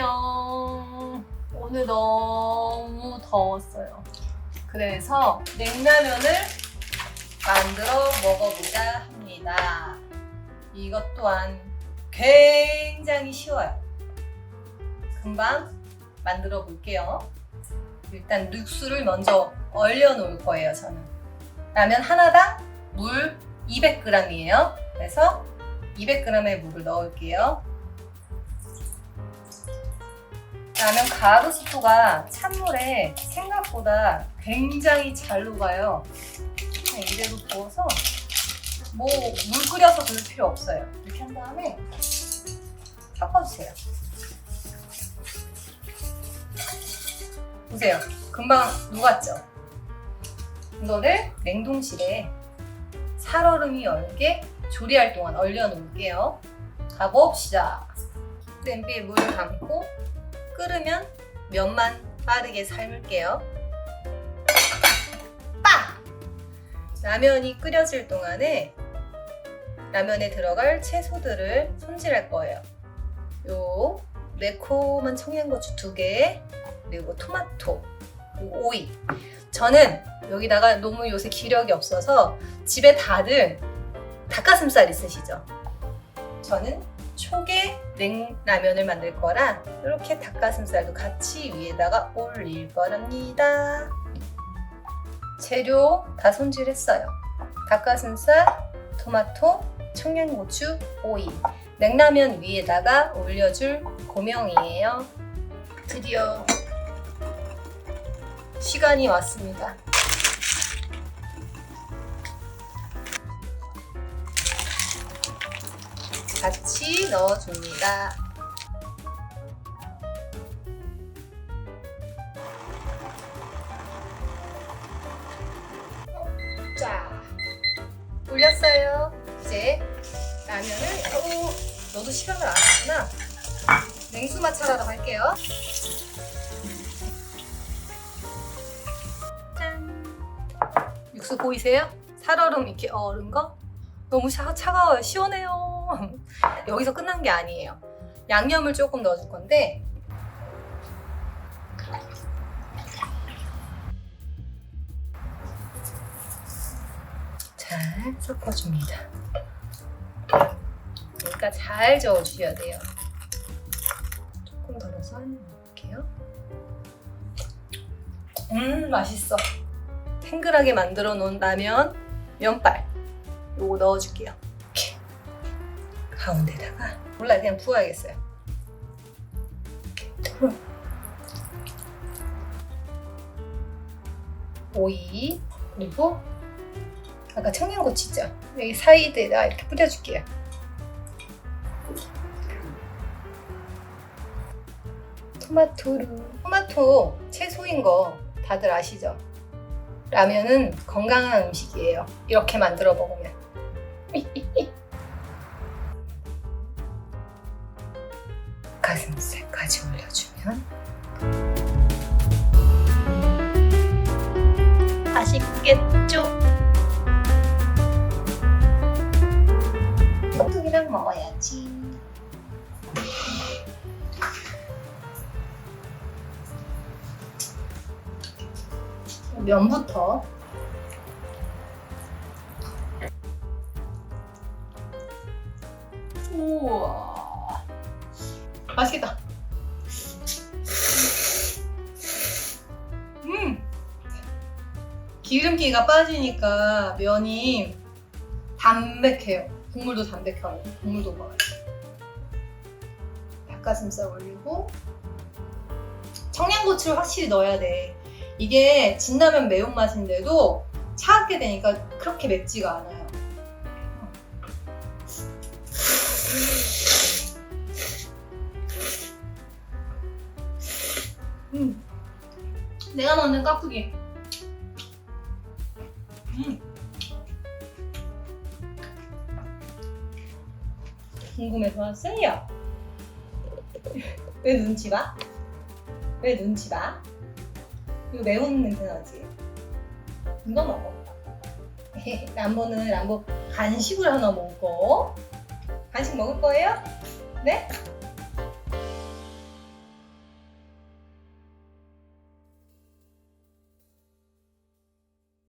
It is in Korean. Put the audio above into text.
안녕. 오늘 너무 더웠어요. 그래서 냉라면을 만들어 먹어보자 합니다. 이것 또한 굉장히 쉬워요. 금방 만들어 볼게요. 일단 육수를 먼저 얼려 놓을 거예요, 저는. 라면 하나당 물 200g이에요. 그래서 200g의 물을 넣을게요. 라면 가루 스프가 찬물에 생각보다 굉장히 잘 녹아요. 그냥 이대로 부어서 뭐 물 끓여서 그럴 필요 없어요. 이렇게 한 다음에 섞어주세요. 보세요. 금방 녹았죠? 이거를 냉동실에 살얼음이 얼게 조리할 동안 얼려 놓을게요. 가봅시다. 냄비에 물을 담고 끓으면 면만 빠르게 삶을게요. 빠! 라면이 끓여질 동안에 라면에 들어갈 채소들을 손질할 거예요. 요 매콤한 청양고추 두 개, 그리고 토마토, 그리고 오이. 저는 여기다가 너무 요새 기력이 없어서 집에 다들 닭가슴살 있으시죠? 저는 초계 냉라면을 만들 거라 이렇게 닭가슴살도 같이 위에다가 올릴 거랍니다. 재료 다 손질했어요. 닭가슴살, 토마토, 청양고추, 오이. 냉라면 위에다가 올려줄 고명이에요. 드디어 시간이 왔습니다. 같이 넣어줍니다. 자, 올렸어요. 이제 라면을, 어, 너도 시간을 안 했구나. 냉수 마찰하러 갈게요. 짠. 육수 보이세요? 살얼음 이렇게 얼은 거? 너무 차, 차가워요. 시원해요. 여기서 끝난 게 아니에요. 양념을 조금 넣어줄 건데 잘 섞어줍니다. 그러니까 잘 저어주셔야 돼요. 조금 더 넣어서 넣을게요. 음 맛있어. 탱글하게 만들어 놓은 라면 면발 요거 넣어줄게요. 가운데다가 몰라 그냥 부어야겠어요. 이렇게. 오이 그리고 아까 청양고추 있죠? 여기 사이드에다 이렇게 뿌려줄게요. 토마토를 토마토 채소인 거 다들 아시죠? 라면은 건강한 음식이에요. 이렇게 만들어 먹으면. 가슴살까지 올려주면 맛있겠죠? 톡톡이랑 먹어야지. 면부터 우와 맛있겠다. 음. 기름기가 빠지니까 면이 담백해요. 국물도 담백하고 국물도 먹어요 닭가슴살 올리고 청양고추를 확실히 넣어야 돼. 이게 진라면 매운맛인데도 차갑게 되니까 그렇게 맵지가 않아요. 음. 내가 먹는 깍두기. 음. 궁금해서 왔어요. 왜 눈치 봐? 왜 눈치 봐? 이거 매운 냄새 나지? 이거 먹어. 람보는 람보 간식을 하나 먹고 간식 먹을 거예요? 네?